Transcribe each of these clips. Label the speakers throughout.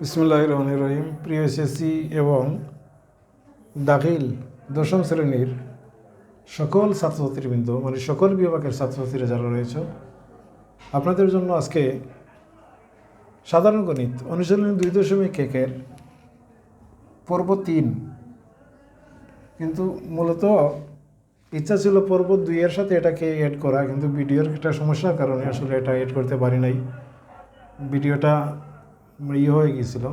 Speaker 1: বিসমুল্লাহ রহমান রহিম প্রিয় এসএসসি এবং দাখিল দশম শ্রেণির সকল ছাত্রছাত্রীবৃন্দ মানে সকল বিভাগের ছাত্রছাত্রীরা যারা রয়েছে, আপনাদের জন্য আজকে সাধারণ গণিত অনুশীলনী দুই দশমিক একের পর্ব তিন। কিন্তু মূলত ইচ্ছা ছিল পর্ব দুইয়ের সাথে এটাকে এড করা, কিন্তু ভিডিওর একটা সমস্যার কারণে আসলে এটা এড করতে পারি নাই। ভিডিওটা ইয়ে হয়ে গিয়েছিল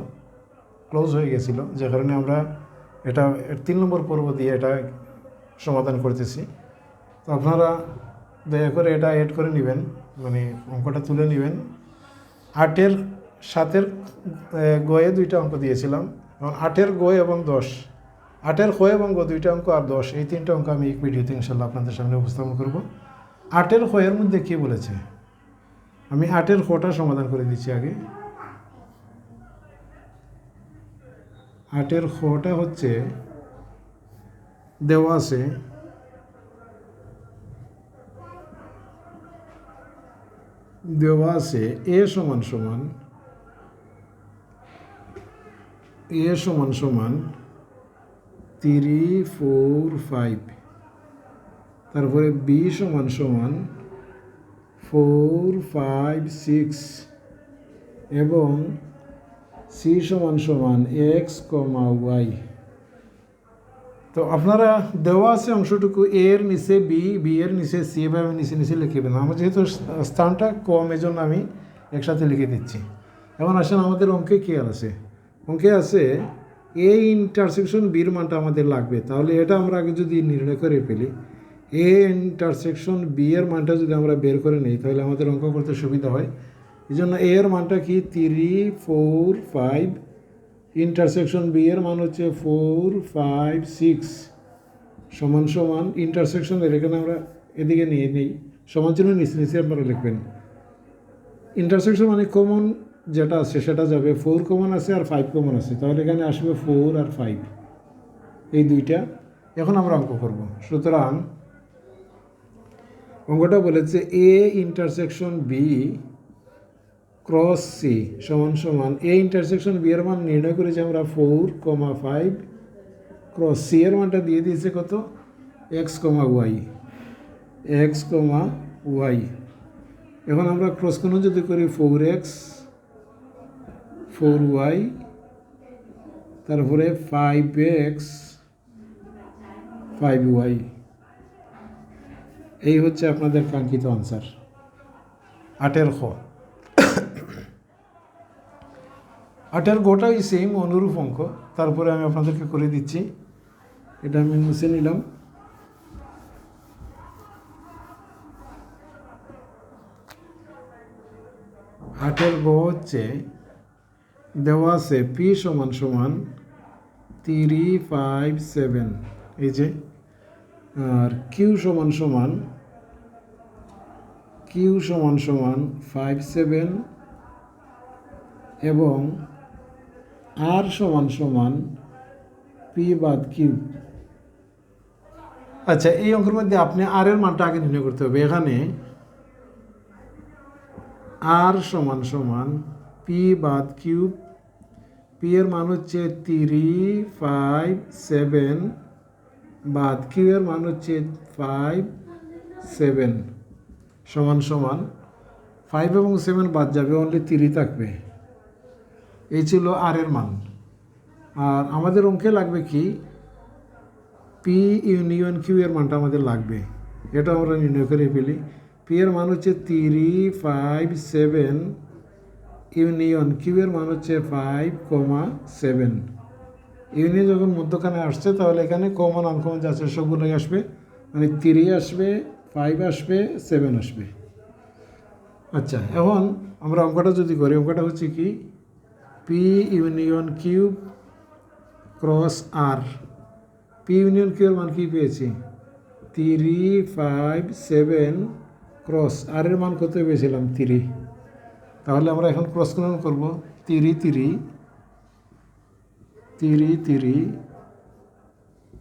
Speaker 1: ক্লোজ হয়ে গেছিল যে কারণে আমরা এটা তিন নম্বর পর্ব দিয়ে এটা সমাধান করতেছি। তো আপনারা দয়া করে এটা এড করে নেবেন মানে অঙ্কটা তুলে নেবেন। আটের সাতের গয়ে দুইটা অঙ্ক দিয়েছিলাম, এবং আটের গয়ে এবং দশ। আটের খ এবং গ দুইটা অঙ্ক আর দশ, এই তিনটা অঙ্ক আমি এক ভিডিওতে ইনশাল্লাহ আপনাদের সামনে উপস্থাপন করব। আটের খয়ের মধ্যে কী বলেছে? আমি আটের খটা সমাধান করে দিচ্ছি আগে। আটের খটা হচ্ছে দেওয়া আছে। দেওয়া আছে এ সমান সমান, এ সমান সমান থ্রি ফোর, ফাইভ। তারপরে বি সমান সমান ফোর, ফাইভ, সিক্স। এবং সি সমান সমান এক্স কমা ওয়াই তো আপনারা দেওয়া আছে অংশটুকু এ এর নিচে বি বি এর নিচে সি এভাবে নিচে নিচে লিখেবেন আমার যেহেতু স্থানটা কম, এজন্য আমি একসাথে লিখে দিচ্ছি। এখন আসেন আমাদের অঙ্কে কী আছে? অঙ্কে আছে এ ইন্টারসেকশন বির মানটা আমাদের লাগবে। তাহলে এটা আমরা আগে যদি নির্ণয় করে ফেলি এ ইন্টারসেকশন বি এর মানটা যদি আমরা বের করে নিই, তাহলে আমাদের অঙ্ক করতে সুবিধা হয় এই জন্য এ এর মানটা কি? Three four five intersection B এর মান হচ্ছে ফোর ফাইভ সিক্স সমান সমান ইন্টারসেকশনের এখানে আমরা এদিকে নিয়ে নিই, সমান চিহ্ন নিচে নিচে আপনারা লিখবেন। ইন্টারসেকশন মানে কমন যেটা আছে, সেটা যাবে ফোর কমন আছে আর ফাইভ কমন আছে, তাহলে এখানে আসবে ফোর আর ফাইভ এই দুইটা। এখন আমরা অঙ্ক করব। সুতরাং অঙ্কটা বলেছে A intersection B cross C সমান সমান এ ইন্টারসেকশন বি এর মান নির্ণয় করেছি আমরা four comma five cross C এর মানটা দিয়ে দিয়েছে কত? X comma y x comma y এখন আমরা ক্রস কোনো যদি করি ফোর এক্স ফোর ওয়াই তারপরে ফাইভ এক্স ফাইভ ওয়াই এই হচ্ছে আপনাদের কাঙ্ক্ষিত আনসার আটের খ। আটের গোটাই সেম অনুরূপ অঙ্ক। তারপরে আমি আপনাদেরকে করে দিচ্ছি। এটা আমি মুছে নিলাম। আটের গ হচ্ছে, দেওয়া আছে পি সমান সমান থ্রি ফাইভ সেভেন এই যে, আর কিউ সমান সমান কিউ সমান সমান ফাইভ সেভেন এবং আর সমান সমান পি বাদ কিউ আচ্ছা এই অঙ্কের মধ্যে আপনি আর এর মানটা আগে নির্ণয় করতে হবে। এখানে আর সমান সমান পি বাদ কিউব পি এর মান হচ্ছে থ্রি ফাইভ সেভেন বাদ কিউ এর মান হচ্ছে ফাইভ সেভেন সমান সমান। ফাইভ এবং সেভেন বাদ যাবে অনলি থ্রি থাকবে। এই ছিল আর এর মান। আর আমাদের অঙ্কে লাগবে কি? পি ইউনিয়ন কিউ এর মানটা আমাদের লাগবে। এটা আমরা নির্ণয় করে ফেলি। পি এর মান হচ্ছে three five seven union Q এর মান হচ্ছে ফাইভ কমা সেভেন ইউনিয়ন যখন মধ্যখানে আসছে, তাহলে এখানে কমন আনকমন যা আছে সবগুলোই আসবে। মানে থ্রি আসবে ফাইভ আসবে সেভেন আসবে। আচ্ছা এখন আমরা অঙ্কটা যদি করি, অঙ্কটা হচ্ছে কি? P union Q cross R P union কিউর মান কি পেয়েছি? Three five seven cross R এর মান কত পেয়েছিলাম? থ্রি তাহলে আমরা এখন ক্রস গুণন করব। Three three three three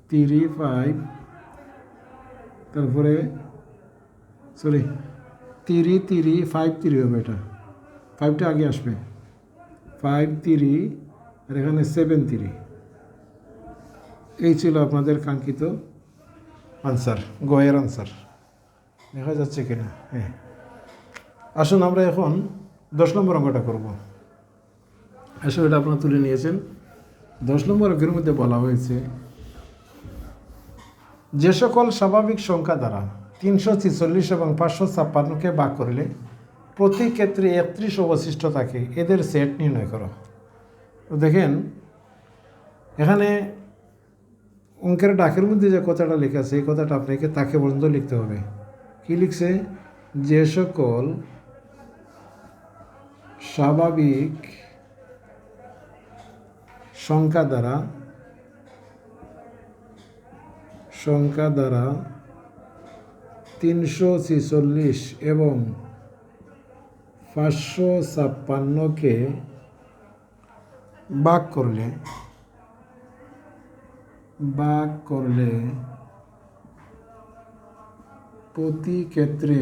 Speaker 1: three five তারপরে sorry three three five three হবে এটা। ফাইভটা আগে আসবে। ফাইভ থ্রি আর এখানে সেভেন থ্রি এই ছিল আপনাদের কাঙ্ক্ষিত আনসার গয়ের আনসার দেখা যাচ্ছে কিনা? হ্যাঁ। আসুন আমরা এখন দশ নম্বর অঙ্কটা করব। আসলে এটা আপনারা তুলে নিয়েছেন। দশ নম্বর অঙ্কের মধ্যে বলা হয়েছে, যে সকল স্বাভাবিক সংখ্যা দ্বারা তিনশো ছিচল্লিশ এবং পাঁচশো ছাপ্পান্নকে ভাগ করলে প্রতি ক্ষেত্রে একত্রিশ অবশিষ্ট থাকে, এদের সেট নির্ণয় করো। তো দেখেন, এখানে অঙ্কের ডাকের মধ্যে যে কথাটা লেখা এই কথাটা আপনাকে তাকে পর্যন্ত লিখতে হবে। কি লিখছে? যে সকল স্বাভাবিক সংখ্যা দ্বারা সংখ্যা দ্বারা তিনশো ছিচল্লিশ এবং পাঁচশো ছাপ্পান্নকে ভাগ করলে ভাগ করলে প্রতি ক্ষেত্রে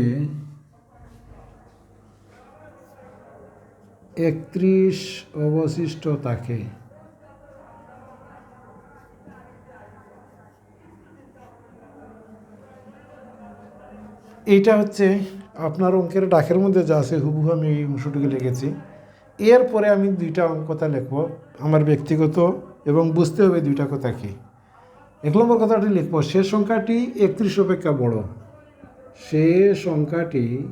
Speaker 1: একত্রিশ অবশিষ্ট থাকে। এইটা হচ্ছে আপনার অঙ্কের ডাকের মধ্যে যা আছে হুবহু আমি এই অংশটুকু লিখেছি। এরপরে আমি দুইটা কথা লিখব, আমার ব্যক্তিগত এবং বুঝতে হবে দুইটা কথা কি। এক নম্বর কথাটি লিখব, সে সংখ্যাটি একত্রিশ অপেক্ষা বড়। সে সংখ্যাটি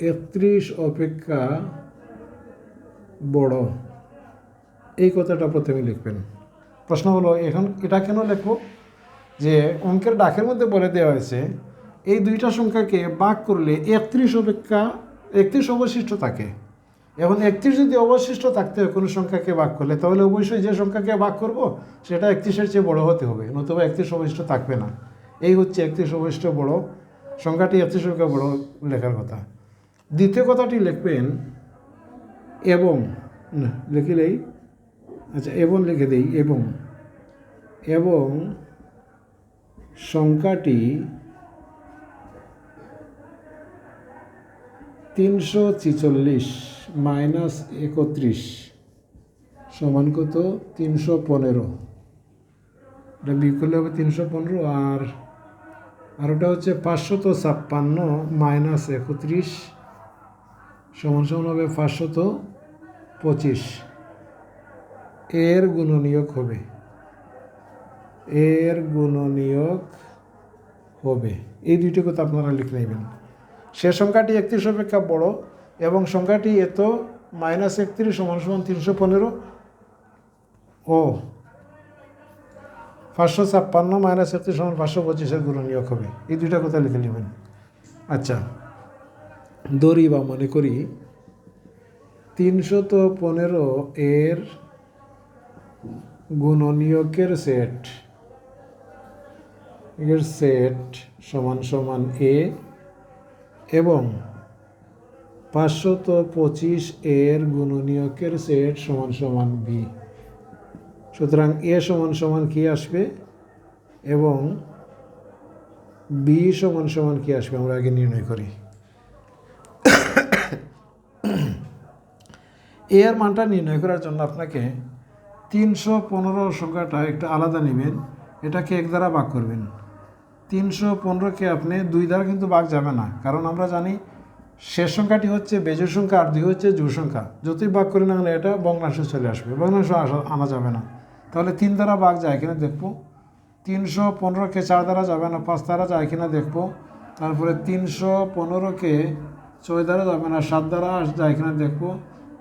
Speaker 1: একত্রিশ অপেক্ষা বড়। এই কথাটা প্রথমে লিখবেন। প্রশ্ন হলো, এখন এটা কেন লিখব? যে অঙ্কের ডাকের মধ্যে বলে দেওয়া হয়েছে, এই দুইটা সংখ্যাকে ভাগ করলে একত্রিশ অপেক্ষা, একত্রিশ অবশিষ্ট থাকে। এখন একত্রিশ যদি অবশিষ্ট থাকতে হয়, কোনো সংখ্যাকে ভাগ করলে, তাহলে অবশ্যই যে সংখ্যাকে ভাগ করব, সেটা একত্রিশের চেয়ে বড় হতে হবে, নতুবা একত্রিশ অবশিষ্ট থাকবে না। এই হচ্ছে একত্রিশ অবশিষ্ট বড়, সংখ্যাটি একত্রিশ সংখ্যা বড় লেখার কথা। দ্বিতীয় কথাটি লিখবেন, এবং লিখিলেই আচ্ছা এবং লিখে দেই, এবং এবং সংখ্যাটি তিনশো ছিচল্লিশ মাইনাস একত্রিশ সমান কত? তিনশো পনেরো। এটা বিয়োগ করলে হবে তিনশো পনেরো আর আর ওটা হচ্ছে পাঁচশত ছাপ্পান্ন মাইনাস একত্রিশ সমান সমান হবে পাঁচশত পঁচিশ। এর গুণনীয়ক হবে। এর গুণনীয়ক হবে। এই দুইটি কথা আপনারা লিখে নেবেন। সে সংখ্যাটি একত্রিশ অপেক্ষা বড় এবং সংখ্যাটি এত মাইনাস একত্রিশ সমান সমান তিনশো পনেরো। ও। পাঁচশো ছাপ্পান্ন মাইনাস একত্রিশ সমান পাঁচশো পঁচিশের গুণনীয়ক হবে। এই দুইটা কথা লিখে নেবেন। আচ্ছা। দড়ি বা মনে করি তিনশত পনেরো এর গুণনীয়কের সেট। এর সেট সমান সমান এ এবং পাঁচশত পঁচিশ এর গুণনীয়কের সেট সমান সমান বি সুতরাং এ সমান সমান কি আসবে? এবং বি সমান সমান কি আসবে? আমরা আগে নির্ণয় করি। এ এর মানটা নির্ণয় করার জন্য আপনাকে তিনশো পনেরো সংখ্যাটা একটা আলাদা নেবেন। এটাকে এক দ্বারা ভাগ করবেন। তিনশো পনেরোকে আপনি দুই দ্বারা কিন্তু ভাগ যাবে না। কারণ আমরা জানি শেষ সংখ্যাটি হচ্ছে বেজু সংখ্যা আর দুই হচ্ছে জোর সংখ্যা। যতই বাঘ করি না কেন এটা ভগ্নাংশে চলে আসবে, ভগ্নাংশ আসা আনা যাবে না। তাহলে তিন দ্বারা বাঘ যায় কিনা দেখব। তিনশো পনেরোকে চার দ্বারা যাবে না, পাঁচ দ্বারা যায় কিনা দেখব। তারপরে তিনশো পনেরোকে ছয় দ্বারা যাবে না, সাত দ্বারা যায় কিনা দেখব।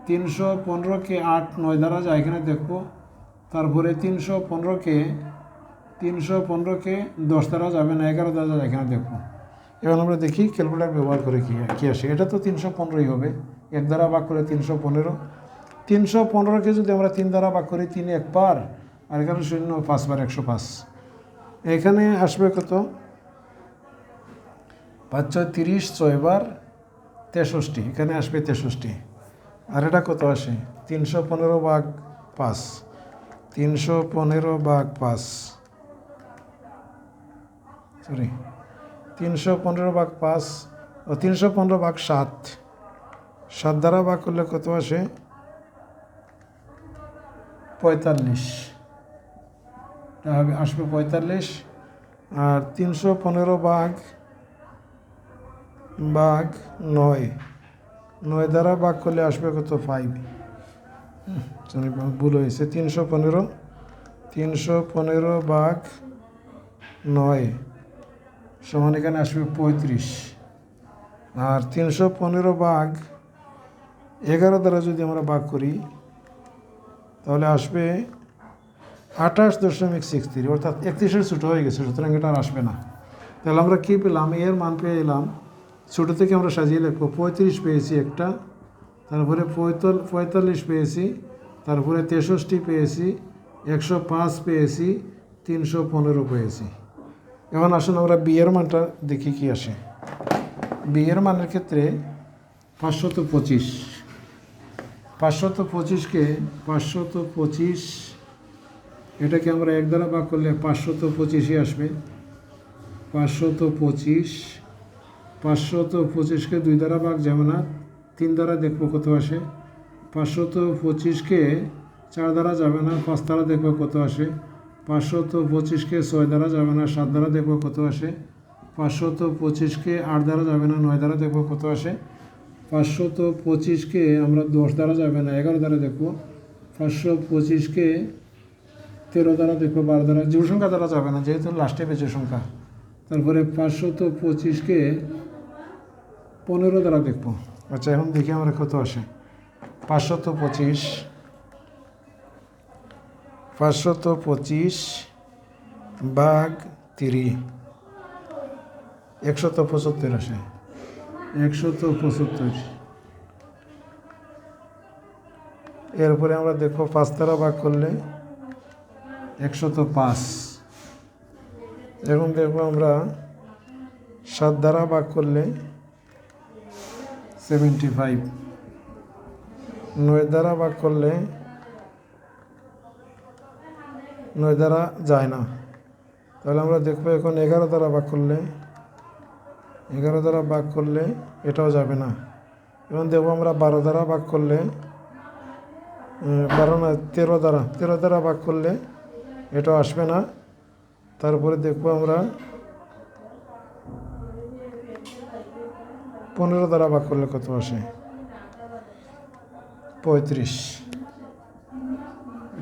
Speaker 1: তিনশো পনেরোকে আট নয় দ্বারা যায় কিনা দেখব। তারপরে তিনশো পনেরোকে তিনশো পনেরোকে দশ দ্বারা যাবে না এগারো দ্বারা যায় কিনা দেখব এবার আমরা দেখি ক্যালকুলেটার ব্যবহার করে কি কী আসে। এটা তো তিনশো পনেরোই হবে। এক দ্বারা ভাগ করে তিনশো পনেরো। তিনশো পনেরোকে যদি আমরা তিন দ্বারা ভাগ করি, তিন একবার আর এখানে শূন্য পাঁচবার একশো পাঁচ। এখানে আসবে কত? পাঁচ ছয় তিরিশ ছয়বার তেষট্টি। এখানে আসবে তেষট্টি। আর এটা কত আসে? তিনশো পনেরো ভাগ পাঁচ। তিনশো পনেরো ভাগ পাঁচ। সরি, তিনশো পনেরো ভাগ পাঁচ ও তিনশো পনেরো ভাগ সাত। সাত দ্বারা ভাগ করলে কত আসে? পঁয়তাল্লিশ। আসবে পঁয়তাল্লিশ। আর তিনশো পনেরো ভাগ ভাগ নয়। নয় দ্বারা ভাগ করলে আসবে কত? ফাইভ। ভুল হয়েছে। তিনশো পনেরো তিনশো পনেরো ভাগ নয়। সমান এখানে আসবে পঁয়ত্রিশ। আর তিনশো পনেরো ভাগ এগারো দ্বারা যদি আমরা ভাগ করি, তাহলে আসবে আঠাশ দশমিক সিক্স থ্রি অর্থাৎ একত্রিশের ছোটো হয়ে গেছে, সুতরাং এটা আর আসবে না। তাহলে আমরা কী পেলাম? এর মান পেয়ে এলাম। ছোটো থেকে আমরা সাজিয়ে লিখব পঁয়ত্রিশ পেয়েছি একটা, তারপরে পঁয়তাল, পঁয়তাল্লিশ পেয়েছি, তারপরে তেষট্টি পেয়েছি, একশো পাঁচ পেয়েছি, তিনশো পনেরো পেয়েছি। এখন আসুন আমরা বিয়ের মানটা দেখি কি আসে। বিয়ের মানের ক্ষেত্রে পাঁচশত পঁচিশ। পাঁচশত পঁচিশকে পাঁচশত পঁচিশ, এটাকে আমরা এক দ্বারা ভাগ করলে পাঁচশত পঁচিশই আসবে। পাঁচশত পঁচিশ, পাঁচশত পঁচিশকে দুই দ্বারা ভাগ যাবে না তিন দ্বারা দেখব কত আসে। পাঁচশত পঁচিশকে চার দ্বারা যাবে না, পাঁচ দ্বারা দেখব কত আসে। পাঁচশত পঁচিশকে ছয় দ্বারা যাবে না, সাত দ্বারা দেখব কত আসে। পাঁচশত পঁচিশকে আট দ্বারা যাবে না, নয় দ্বারা দেখব কত আসে। পাঁচশত পঁচিশকে আমরা দশ দ্বারা যাবে না, এগারো দ্বারা দেখব। পাঁচশো পঁচিশকে তেরো দ্বারা দেখব, বারো দ্বারা। জীব সংখ্যা দ্বারা যাবে না, যেহেতু লাস্টে বেঁচে সংখ্যা। তারপরে পাঁচশত পঁচিশকে পনেরো দ্বারা দেখব। আচ্ছা এখন দেখি আমরা কত আসে। পাঁচশত পঁচিশ পাঁচশত পঁচিশ বাঘ তিরি। একশত পঁচাত্তর আসে। একশত পঁচাত্তর। এরপরে আমরা দেখো পাঁচ দ্বারা ভাগ করলে একশত পাঁচ। এখন দেখব আমরা সাত দ্বারা ভাগ করলে সেভেন্টি ফাইভ। নয় দ্বারা ভাগ করলে নয় দ্বারা যায় না। তাহলে আমরা দেখব এখন এগারো দ্বারা ভাগ করলে, এগারো দ্বারা ভাগ করলে এটাও যাবে না। এবং দেখব আমরা বারো দ্বারা ভাগ করলে বারো না, তেরো দ্বারা তেরো দ্বারা ভাগ করলে এটাও আসবে না। তারপরে দেখব আমরা পনেরো দ্বারা ভাগ করলে কত আসে? পঁয়ত্রিশ।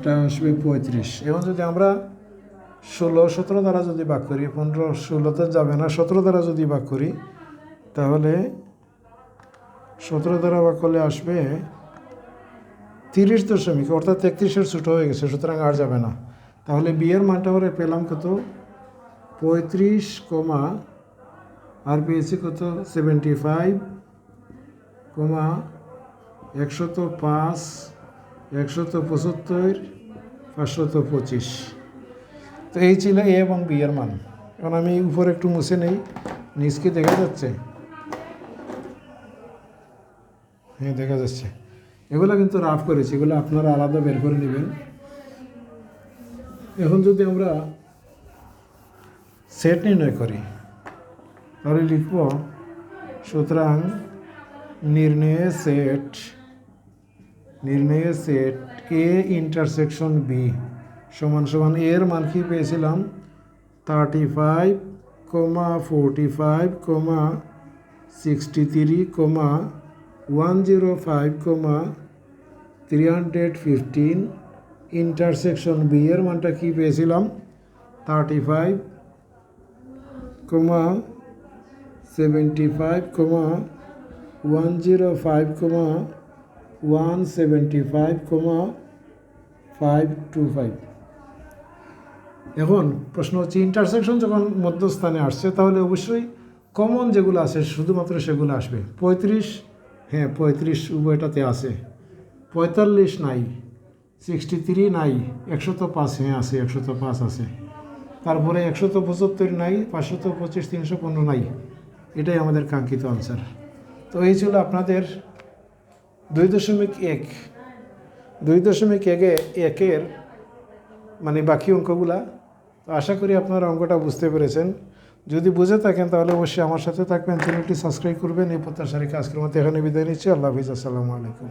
Speaker 1: এটা আসবে পঁয়ত্রিশ। এবং যদি আমরা ষোলো, সতেরো দ্বারা যদি ভাগ করি, পনেরো, ষোলোতে যাবে না, সতেরো দ্বারা যদি ভাগ করি, তাহলে সতেরো দ্বারা ভাগ করলে আসবে তিরিশ দশমিক, অর্থাৎ তেত্রিশের ছোটো হয়ে গেছে, সুতরাং আর যাবে না। তাহলে বিয়ের মানটা আমরা পেলাম কত? পঁয়ত্রিশ কমা আর পেয়েছি কত? সেভেন্টি ফাইভ কমা একশত পাঁচ, একশত পঁচাত্তর পাঁচশত পঁচিশ। তো এই ছিল এ এবং বি এর মান। এখন আমি উপরে একটু মুছে নেই, নিচকে দেখা যাচ্ছে। হ্যাঁ দেখা যাচ্ছে। এগুলো কিন্তু রাফ করেছি, এগুলো আপনারা আলাদা বের করে নেবেন। এখন যদি আমরা সেট নির্ণয় করি, তাহলে লিখব, সুতরাং নির্ণয়ে সেট নির্ণয়ে সেট এ ইন্টারসেকশন বি সমান সমান এর মান কি পেয়েছিলাম? Thirty five comma forty five comma sixty three comma one zero five comma three hundred fifteen intersection B এর মানটা কি পেয়েছিলাম? Thirty five comma seventy five comma one zero five comma one seventy five comma five two five এখন প্রশ্ন হচ্ছে intersection যখন মধ্যস্থানে আসছে, তাহলে অবশ্যই কমন যেগুলো আছে, শুধুমাত্র সেগুলো আসবে। পঁয়ত্রিশ হ্যাঁ পঁয়ত্রিশ উভয়টাতে আছে। পঁয়তাল্লিশ নাই সিক্সটি থ্রি নাই, একশত পাঁচ হ্যাঁ আছে, একশত পাঁচ আছে। তারপরে একশত পঁচাত্তর নাই, পাঁচশত পঁচিশ, তিনশো পনেরো নাই। এটাই আমাদের কাঙ্ক্ষিত আনসার তো এই ছিল আপনাদের দুই দশমিক এক। দুই দশমিক একে, একের মানে বাকি অঙ্কগুলা। আশা করি আপনারা অঙ্কটা বুঝতে পেরেছেন। যদি বুঝে থাকেন তাহলে অবশ্যই আমার সাথে থাকবেন, চ্যানেলটি সাবস্ক্রাইব করবেন। এই প্রত্যাশা আজকের মতো এখানে বিদায় নিচ্ছি। আল্লাহ হাফিজ, আসসালামু আলাইকুম।